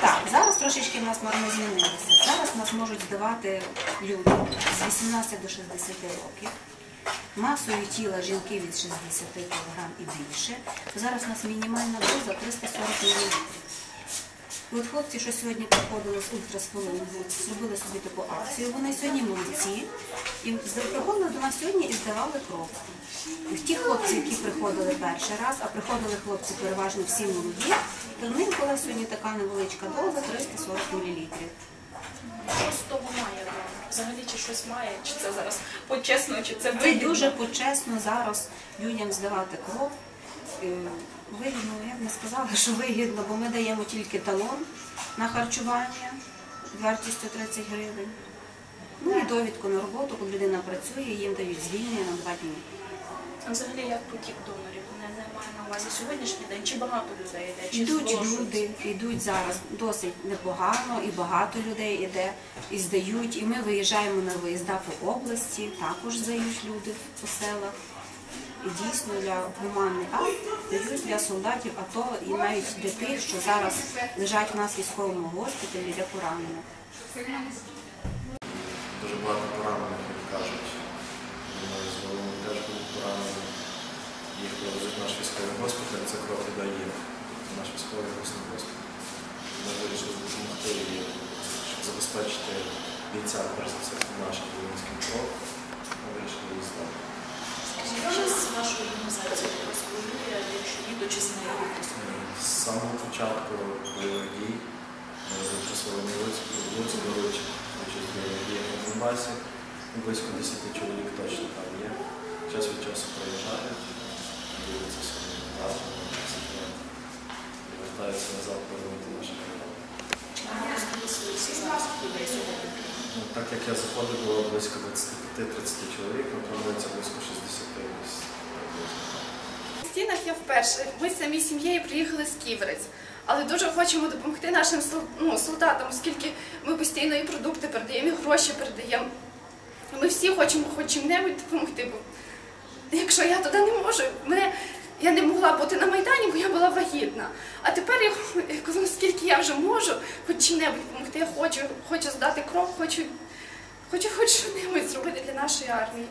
Так, зараз трошечки в нас норми змінилися. Зараз нас можуть здавати люди з 18 до 60 років. Масою тіла жінки від 60 кг і більше. Зараз у нас мінімальна доза 340 мл. От хлопці, що сьогодні приходили з ультрасволингу, зробили собі таку акцію. Вони сьогодні молодці. І приходили до нас сьогодні і здавали кров. Ті хлопці, які приходили перший раз, а приходили хлопці переважно всі молоді, то в них була сьогодні така невеличка доза 340 мл. Що з того має? Взагалі чи щось має? Чи це зараз почесно, чи це Це вигідно? дуже почесно зараз людям здавати кров. Е, Вигідно, я б не сказала, що вигідно, бо ми даємо тільки талон на харчування вартістю 30 гривень. Ну і довідку на роботу, коли людина працює, їм дають звільнення на два дні. А Взагалі як потік донорів? Не, не маю на увазі сьогоднішній день, чи багато людей йде, чи Йдуть люди, йдуть зараз досить непогано, і багато людей йде, і здають. І ми виїжджаємо на виїзда по області, також здають люди по селах. І дійсно для гуманний акт дають для солдатів АТО і навіть для тих, що зараз лежать в нас військовому госпіталі для поранених. Дуже багато поранених, як кажуть. Головами теж були поранені. Їх привезуть в наш військовий госпіталь, це кров іде їм. Наш військовий обласний госпіталь. Ми вирішили допомогти щоб забезпечити бійцям, перш за все, нашим воїнським кров. Ми вирішили її здати. Чи з вашою організацією розповідає, якщо ні, то чи з самого початку бойових дій ми з Ультрасволені Луці беруть участь на Донбасі. Ну, Близько 10 чоловік точно там є. Час від часу приїжджають, так як я заходив, було близько 25-30 чоловік, ну планується близько 60 десь приблизно. В стінах я вперше. Ми з самі сім'єю приїхали з Ківерець. Але дуже хочемо допомогти нашим ну, солдатам, оскільки ми постійно і продукти передаємо, і гроші передаємо. Ми всі хочемо хоч чим-небудь допомогти. Бо якщо я туди не можу, мене я не могла бути на Майдані, бо я була вагітна. А тепер, я, коли- оскільки я вже можу хоч чим-небудь допомогти, я хочу, хочу здати кров, хочу, хочу хоч що-небудь зробити для нашої армії.